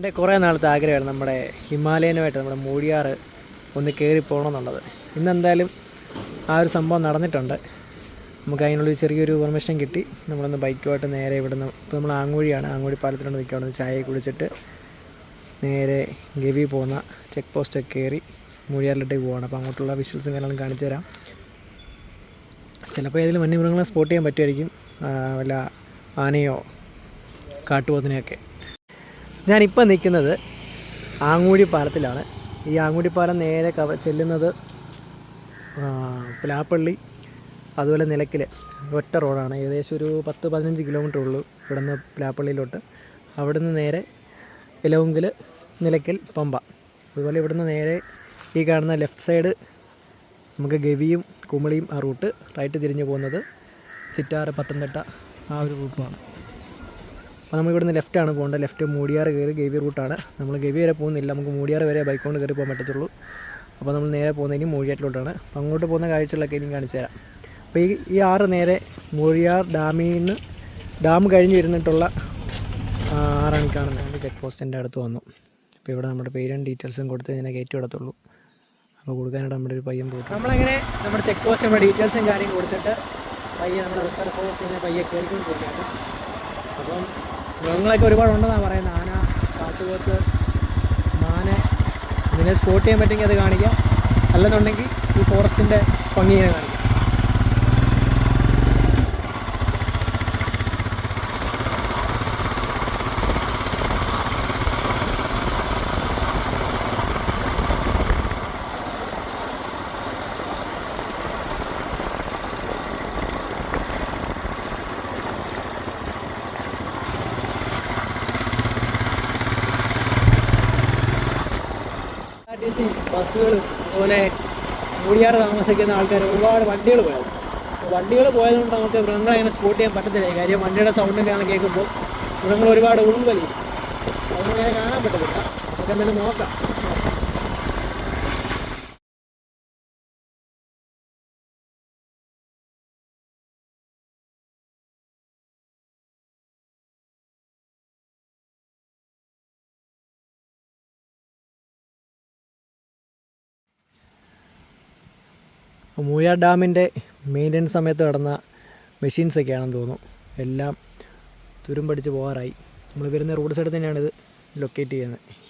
എന്റെ കുറേ നാളത്തെ ആഗ്രഹമാണ് നമ്മുടെ ഹിമാലയനുമായിട്ട് നമ്മുടെ മൂഴിയാറ് ഒന്ന് കയറി പോകണമെന്നുള്ളത്. ഇന്നെന്തായാലും ആ ഒരു സംഭവം നടന്നിട്ടുണ്ട്. നമുക്ക് അതിനുള്ളൊരു ചെറിയൊരു പെർമിഷൻ കിട്ടി. നമ്മളൊന്ന് ബൈക്കുമായിട്ട് നേരെ ഇവിടുന്ന് ഇപ്പോൾ നമ്മൾ ആങ്ങോഴിയാണ്. ആങ്ങോഴി പാലത്തിലോട്ട് നിൽക്കുകയാണ്. ചായ കുടിച്ചിട്ട് നേരെ ഗവി പോകുന്ന ചെക്ക് പോസ്റ്റൊക്കെ കയറി മൂഴിയാറിലോട്ടേക്ക് പോവാണ്. അപ്പോൾ അങ്ങോട്ടുള്ള വിഷ്വൽസും കാര്യങ്ങളും കാണിച്ചു തരാം. ചിലപ്പോൾ ഏതെങ്കിലും വന്യമൃഗങ്ങളെ സ്പോട്ട് ചെയ്യാൻ പറ്റുമായിരിക്കും. വല്ല ആനയോ കാട്ടുപോത്തിനെയൊക്കെ. ഞാനിപ്പോൾ നിൽക്കുന്നത് ആങ്ങൂടി പാലത്തിലാണ് ഈ ആങ്ങൂടി പാലം നേരെ കവ ചെല്ലുന്നത് പ്ലാപ്പള്ളി അതുപോലെ നിലയ്ക്കൽ ഒറ്റ റോഡാണ്. ഏകദേശം ഒരു പത്ത് പതിനഞ്ച് കിലോമീറ്റർ ഉള്ളൂ നിന്ന് പ്ലാപ്പള്ളിയിലോട്ട്. അവിടുന്ന് നേരെ ഇലവുങ്കിൽ നിലയ്ക്കൽ പമ്പ. അതുപോലെ ഇവിടുന്ന് നേരെ ഈ കാണുന്ന ലെഫ്റ്റ് സൈഡ് നമുക്ക് ഗവിയും കുമളിയും ആ റൂട്ട് റൈറ്റ് തിരിഞ്ഞ് പോകുന്നത് ചിറ്റാറ് പത്തനംതിട്ട ആ ഒരു റൂട്ടുമാണ്. അപ്പോൾ നമ്മൾ ഇവിടുന്ന് ലെഫ്റ്റാണ് പോകേണ്ടത്. ലെഫ്റ്റ് മൂടിയാറ് കയറി ഗവി റൂട്ടാണ് നമ്മൾ ഗവി വരെ പോകുന്നില്ല. നമുക്ക് മൂടിയാറ് വരെ ബൈക്ക് കൊണ്ട് കയറി പോകാൻ പറ്റത്തുള്ളൂ. അപ്പോൾ നമ്മൾ നേരെ പോകുന്നതിന് മൂഴിയാറ്റിലോട്ടാണ്. അപ്പോൾ അങ്ങോട്ട് പോകുന്ന കാഴ്ചകളൊക്കെ ഇനി കാണിച്ചു തരാം. അപ്പോൾ ഈ ഈ ആറ് നേരെ മൂഴിയാർ ഡാമിൽ നിന്ന് ഡാം കഴിഞ്ഞ് ഇരുന്നിട്ടുള്ള ആറാണ് കാണുന്നത്. ചെക്ക് പോസ്റ്റിന്റെ അടുത്ത് വന്നു. അപ്പോൾ ഇവിടെ നമ്മുടെ പേരും ഡീറ്റെയിൽസും കൊടുത്ത് ഇതിനെ കയറ്റി വിടത്തുള്ളൂ. അപ്പോൾ കൊടുക്കാനായിട്ട് നമ്മുടെ ഒരു പയ്യൻ പോയിട്ട് നമ്മളങ്ങനെ നമ്മുടെ ചെക്ക് പോസ്റ്റ് നമ്മുടെ ഡീറ്റെയിൽസും കാര്യം കൊടുത്തിട്ട് പയ്യെ നമ്മുടെ റിസർവ് ഫോഴ്സിനെ പയ്യെ കയറിക്കൊണ്ട് പോവുകയാണ് അപ്പം മൃഗങ്ങളൊക്കെ ഒരുപാടുണ്ടെന്നാണ് പറയുന്നത്. ആന കാട്ടുപോത്ത് മാന. ഇതിനെ സ്പോട്ട് ചെയ്യാൻ പറ്റുമെങ്കിൽ അത് കാണിക്കാം. അല്ലെന്നുണ്ടെങ്കിൽ ഈ ഫോറസ്റ്റിന്റെ ഭംഗിയെ കാണിക്കാം. ടി സി ബസ്സുകൾ അതുപോലെ മൂടിയാറ് താമസിക്കുന്ന ആൾക്കാർ ഒരുപാട് വണ്ടികൾ പോയത്. വണ്ടികൾ പോയതുകൊണ്ട് നമുക്ക് മൃഗങ്ങളെ അങ്ങനെ സ്പോട്ട് ചെയ്യാൻ പറ്റത്തില്ല. കാര്യം വണ്ടിയുടെ സൗണ്ടിന്റെയാണ് കേൾക്കുമ്പോൾ മൃഗങ്ങൾ ഒരുപാട് ഉൾവലി അതൊന്നും അങ്ങനെ കാണാൻ പറ്റത്തില്ല. നമുക്ക് എന്തായാലും നോക്കാം. മൂഴാർ ഡാമിന്റെ മെയിന്റനൻസ് സമയത്ത് നടന്ന മെഷീൻസൊക്കെയാണെന്ന് തോന്നുന്നു. എല്ലാം തുരുമ്പടിച്ച് പോകാറായി. നമ്മൾ വരുന്ന റോഡ് സൈഡിൽ തന്നെയാണിത് ലൊക്കേറ്റ് ചെയ്യുന്നത്.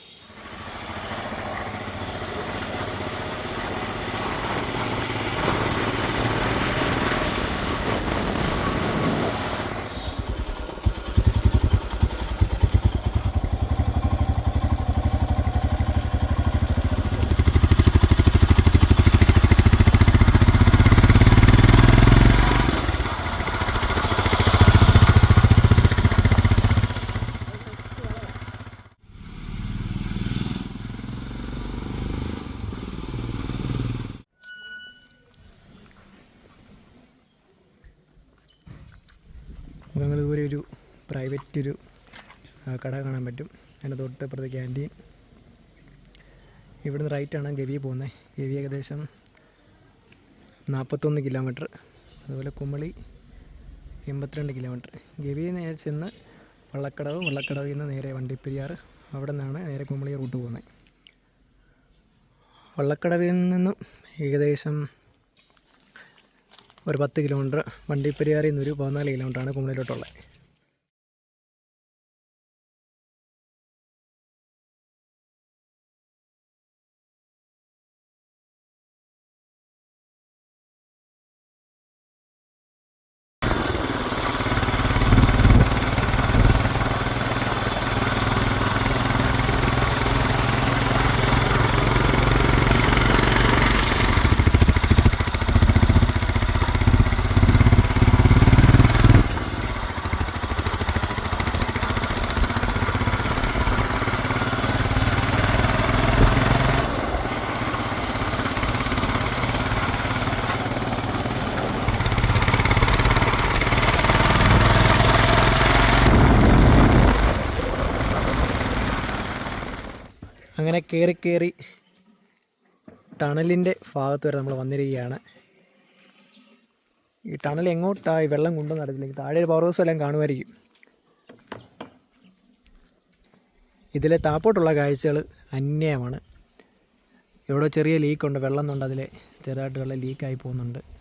പ്രൈവറ്റ് ഒരു കട കാണാൻ പറ്റും. അതിന്റെ തൊട്ട് ഇപ്പുറത്ത് ക്യാന്റീൻ ഇവിടുന്ന് റൈറ്റാണ് ഗവി പോകുന്നത് ഗവി ഏകദേശം നാൽപ്പത്തൊന്ന് കിലോമീറ്റർ അതുപോലെ കുമളി എൺപത്തിരണ്ട് കിലോമീറ്റർ ഗവി നേരെ ചെന്ന് വള്ളക്കടവ് വള്ളക്കടവിൽ നിന്ന് നേരെ വണ്ടിപ്പെരിയാർ. അവിടെ നിന്നാണ് നേരെ കുമളി റൂട്ട് പോകുന്നത് വള്ളക്കടവിൽ നിന്നും ഏകദേശം ഒരു പത്ത് കിലോമീറ്റർ വണ്ടിപ്പെരിയാറിൽ നിന്നൊരു പതിനാല് കിലോമീറ്ററാണ് കുമളിയിലോട്ടുള്ളത്. അങ്ങനെ കയറി കയറി ടണലിന്റെ ഭാഗത്ത് വരെ നമ്മൾ വന്നിരിക്കുകയാണ്. ഈ ടണൽ എങ്ങോട്ടായി വെള്ളം കൊണ്ടുവന്ന് നടത്തില്ലെങ്കിൽ താഴെ ഒരു പവർ ഹൗസ് എല്ലാം കാണുമായിരിക്കും. ഇതിലെ താപ്പോട്ടുള്ള കാഴ്ചകൾ അന്യമാണ് എവിടെ ചെറിയ ലീക്കുണ്ട് വെള്ളം ഉണ്ട് അതിലെ ചെറുതായിട്ട് വെള്ളം ലീക്കായി പോകുന്നുണ്ട്.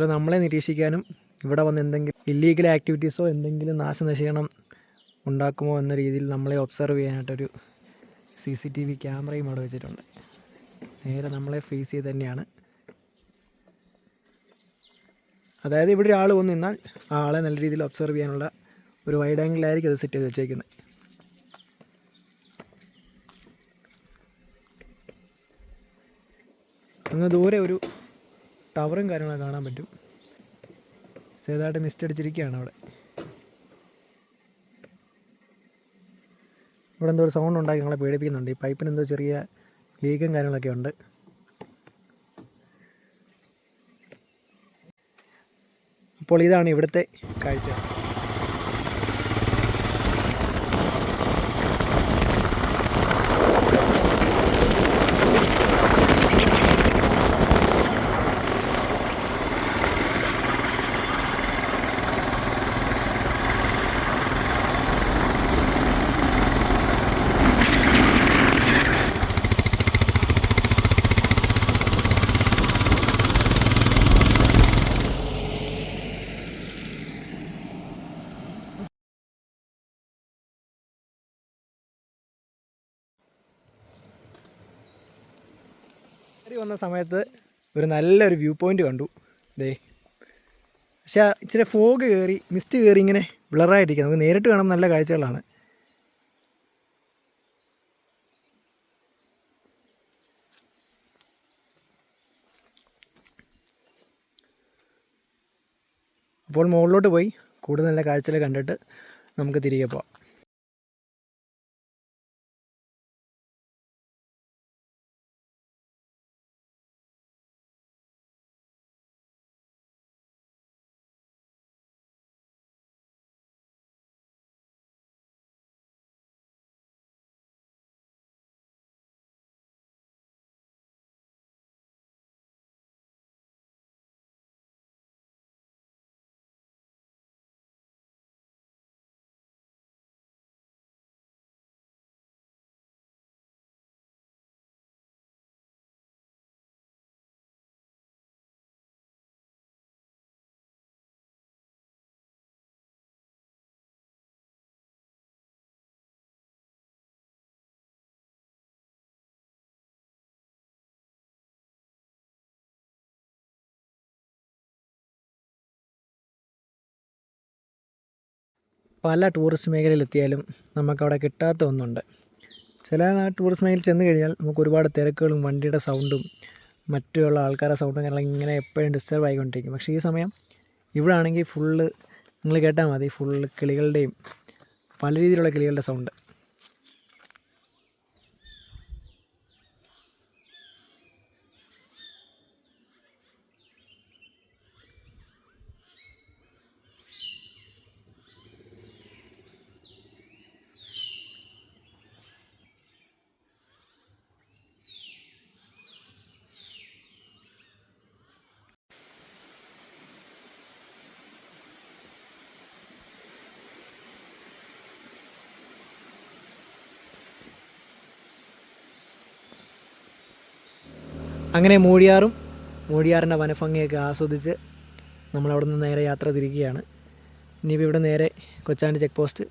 അതുപോലെ നമ്മളെ നിരീക്ഷിക്കാനും ഇവിടെ വന്ന് എന്തെങ്കിലും ഇല്ലീഗൽ ആക്ടിവിറ്റീസോ എന്തെങ്കിലും നാശനശീകരണം ഉണ്ടാക്കുമോ എന്ന രീതിയിൽ നമ്മളെ ഒബ്സർവ് ചെയ്യാനായിട്ടൊരു സി സി ടി വി ക്യാമറയും അവിടെ വെച്ചിട്ടുണ്ട്. നേരെ നമ്മളെ ഫേസ് ചെയ്ത് തന്നെയാണ്. അതായത് ഇവിടെ ഒരാൾ വന്ന് നിന്നാൽ ആ ആളെ നല്ല രീതിയിൽ ഒബ്സർവ് ചെയ്യാനുള്ള ഒരു വൈഡ് ആംഗിളായിരിക്കും അത് സെറ്റ് ചെയ്ത് വെച്ചേക്കുന്നത്. അങ്ങ് ദൂരെ ഒരു ടവറും കാര്യങ്ങളൊക്കെ കാണാൻ പറ്റും. ചെറുതായിട്ട് മിസ്റ്റ് അടിച്ചിരിക്കുകയാണ് അവിടെ. ഇവിടെ എന്തോ ഒരു സൗണ്ട് ഉണ്ടാക്കി ഞങ്ങളെ പേടിപ്പിക്കുന്നുണ്ട്. ഈ പൈപ്പിന് എന്തോ ചെറിയ ലീക്കും കാര്യങ്ങളൊക്കെ ഉണ്ട്. അപ്പോൾ ഇതാണ് ഇവിടുത്തെ കാഴ്ച. വന്ന സമയത്ത് ഒരു നല്ലൊരു വ്യൂ പോയിന്റ് കണ്ടു. ദേ. പക്ഷേ ഇച്ചിരി ഫോഗ് കയറി മിസ്റ്റ് കയറി ഇങ്ങനെ ബ്ലറായിട്ടിരിക്കുക നമുക്ക് നേരിട്ട് കാണാൻ നല്ല കാഴ്ചകളാണ്. അപ്പോൾ മുകളിലോട്ട് പോയി. കൂടുതൽ നല്ല കാഴ്ചകൾ കണ്ടിട്ട് നമുക്ക് തിരികെ പോവാം. പല ടൂറിസ്റ്റ് മേഖലയിലെത്തിയാലും നമുക്കവിടെ കിട്ടാത്ത ഒന്നുണ്ട്. ചില ടൂറിസ്റ്റ് മേഖലയിൽ ചെന്ന് കഴിഞ്ഞാൽ നമുക്ക് ഒരുപാട് തിരക്കുകളും വണ്ടിയുടെ സൗണ്ടും മറ്റുള്ള ആൾക്കാരുടെ സൗണ്ടും കാരണം ഇങ്ങനെ എപ്പോഴും ഡിസ്റ്റർബ് ആയിക്കൊണ്ടിരിക്കും. പക്ഷേ ഈ സമയം ഇവിടെ ആണെങ്കിൽ ഫുള്ള് നിങ്ങൾ കേട്ടാൽ മതി ഫുള്ള് കിളികളുടെയും പല രീതിയിലുള്ള കിളികളുടെ സൗണ്ട് അങ്ങനെ മൂഴിയാറും മൂഴിയാറിന്റെ വനഭംഗിയൊക്കെ ആസ്വദിച്ച് നമ്മളവിടെ നിന്ന് നേരെ യാത്ര തിരിക്കുകയാണ്. ഇനിയിപ്പോൾ ഇവിടെ നേരെ കൊച്ചാണ്ടി ചെക്ക് പോസ്റ്റ്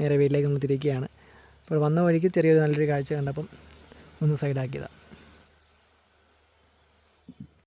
നേരെ വീട്ടിലേക്ക് നമ്മൾ തിരിക്കുകയാണ്. അപ്പോൾ വന്ന വഴിക്ക് ചെറിയൊരു നല്ലൊരു കാഴ്ച കണ്ടപ്പം ഒന്ന് സൈഡാക്കിയതാണ്